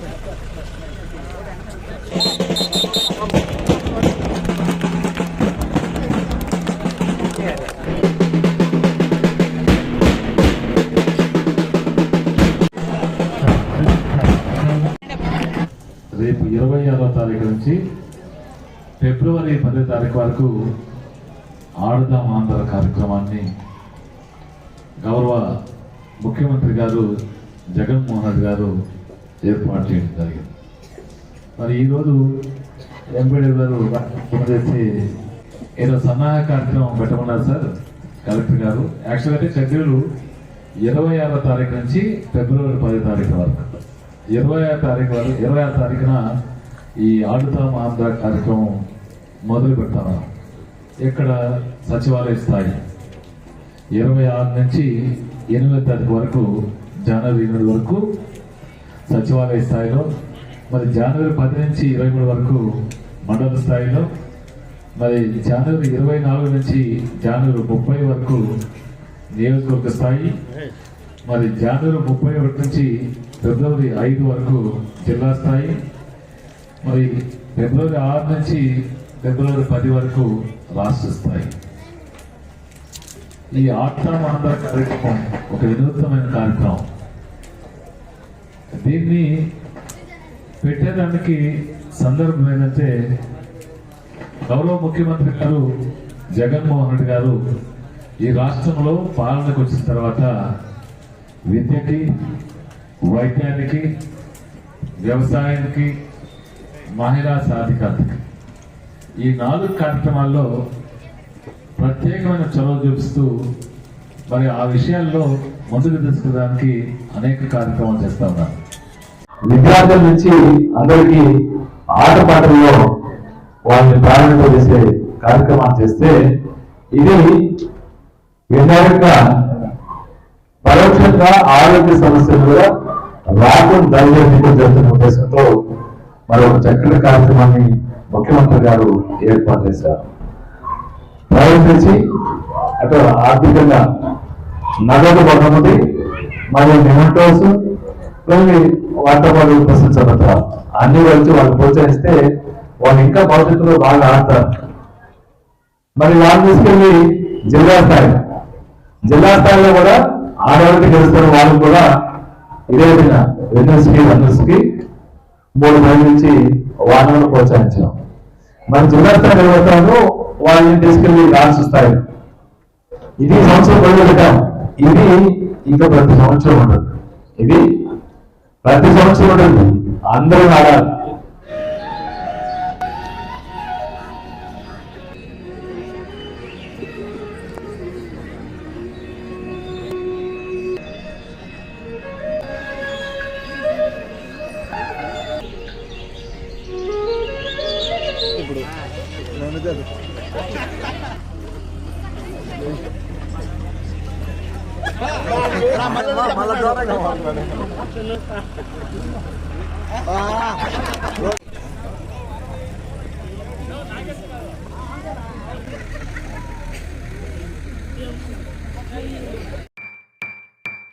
రేపు ఇరవై ఆరో తారీఖు నుంచి ఫిబ్రవరి పదో తారీఖు వరకు ఆడదాం ఆంధ్ర కార్యక్రమాన్ని గౌరవ ముఖ్యమంత్రి గారు జగన్మోహన్ రెడ్డి గారు ఏర్పాటు చేయడం జరిగింది. మరి ఈరోజు ఎంపీడీ గారు ఫోన్ చేసి ఏదో సన్నాహ కార్యక్రమం పెట్టమన్నారు సార్ కలెక్టర్ గారు. యాక్చువల్ అంటే షెడ్యూల్ ఇరవై ఆరో తారీఖు నుంచి ఫిబ్రవరి పదో తారీఖు వరకు. ఇరవై ఆరు తారీఖు వరకు ఇరవై ఆరు తారీఖున ఈ ఆడుతాం ఆంధ్ర కార్యక్రమం మొదలు పెడతాను. ఇక్కడ సచివాలయ స్థాయి ఇరవై ఆరు నుంచి ఎనిమిది తారీఖు వరకు జనవరి ఎనిమిది వరకు సచివాలయ స్థాయిలో మరి జనవరి పది నుంచి ఇరవై మూడు వరకు మండల స్థాయిలో మరి జనవరి ఇరవై నాలుగు నుంచి జనవరి ముప్పై వరకు నియోజకవర్గ స్థాయి మరి జనవరి ముప్పై ఒకటి నుంచి ఫిబ్రవరి ఐదు వరకు జిల్లా స్థాయి మరి ఫిబ్రవరి ఆరు నుంచి ఫిబ్రవరి పది వరకు రాష్ట్ర స్థాయి. ఈ ఆత్మ ఆంధ్ర కార్యక్రమం ఒక వినూత్నమైన కార్యక్రమం. దీన్ని పెట్టేదానికి సందర్భం ఏంటంటే గౌరవ ముఖ్యమంత్రి గారు జగన్మోహన్ రెడ్డి గారు ఈ రాష్ట్రంలో పాలనకు వచ్చిన తర్వాత విద్యకి వైద్యానికి వ్యవసాయానికి మహిళా సాధికారతకి ఈ నాలుగు కార్యక్రమాల్లో ప్రత్యేకమైన చొరవ చూపిస్తూ మరి ఆ విషయాల్లో ముందుకు తీసుకురావడానికి అనేక కార్యక్రమాలు చేస్తా ఉన్నారు. విద్యార్థుల నుంచి అందరికీ ఆటపాటల్లో వాళ్ళని ప్రారంభం చేసే కార్యక్రమాలు చేస్తే ఇది ఇండైరెక్ట్గా పరోక్షంగా ఆరోగ్య సమస్యలు కూడా రాకుండా దయచేయడం జరుగుతున్న ఉద్దేశంతో మరి ఒక చక్కటి కార్యక్రమాన్ని ముఖ్యమంత్రి గారు ఏర్పాటు చేశారు. ప్రయత్నించి నుంచి అటు ఆర్థికంగా నగదు బహుమతి మరియు నిమెంటోస్ కానీ వార్తాపరులు వాళ్ళు పత్రాలు అన్ని వచ్చి వాళ్ళు ప్రోత్సహిస్తే వాళ్ళు ఇంకా భవిష్యత్తులో బాగా ఆడతారు. మరి వాళ్ళు తీసుకెళ్ళి జిల్లా స్థాయి జిల్లా స్థాయిలో కూడా ఆడవాళ్ళకి గెలుస్తున్న వాళ్ళు కూడా ఇదే విధంగా వెన్నెస్కి రన్నర్స్కి మూడు మంది నుంచి వాళ్ళను ప్రోత్సహించాం మరి జిల్లా స్థాయి నిలబడతాను వాళ్ళని తీసుకెళ్ళి రాష్ట్ర స్థాయి. ఇది సంవత్సరం మొదలు పెట్టాం ఇది ఇంకా ప్రతి సంవత్సరం ఉండదు ఇది ప్రతి సంవత్సరం ఉంటుంది అందరూ ఆడాలి ఇప్పుడు मला